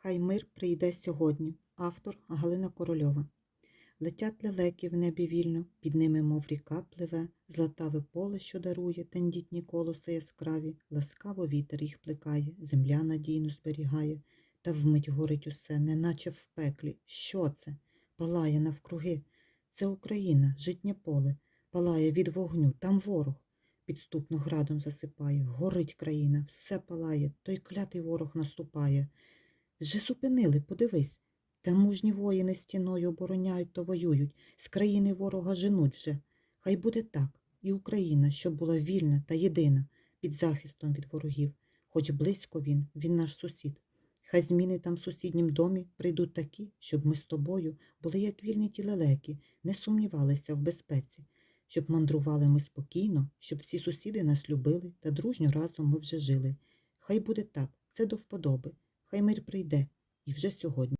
Хай мир прийде сьогодні. Автор Галина Корольова. Летять лелеки в небі вільно, під ними, мов ріка пливе, златаве поле, що дарує, тендітні колоси яскраві, ласкаво вітер їх плекає, земля надійно зберігає, та вмить горить усе, неначе в пеклі. Що це? Палає навкруги. Це Україна, житнє поле, палає від вогню, там ворог. Підступно градом засипає, горить країна, все палає, той клятий ворог наступає. Вже зупинили, подивись. Та мужні воїни стіною обороняють то воюють, з країни ворога женуть вже. Хай буде так, і Україна, щоб була вільна та єдина, під захистом від ворогів. Хоч близько він, він наш сусід. Хай зміни там в сусіднім домі прийдуть такі, щоб ми з тобою були як вільні ті лелеки, не сумнівалися в безпеці, щоб мандрували ми спокійно, щоб всі сусіди нас любили та дружньо разом ми вже жили. Хай буде так, це до вподоби, хай мир прийде, і вже сьогодні.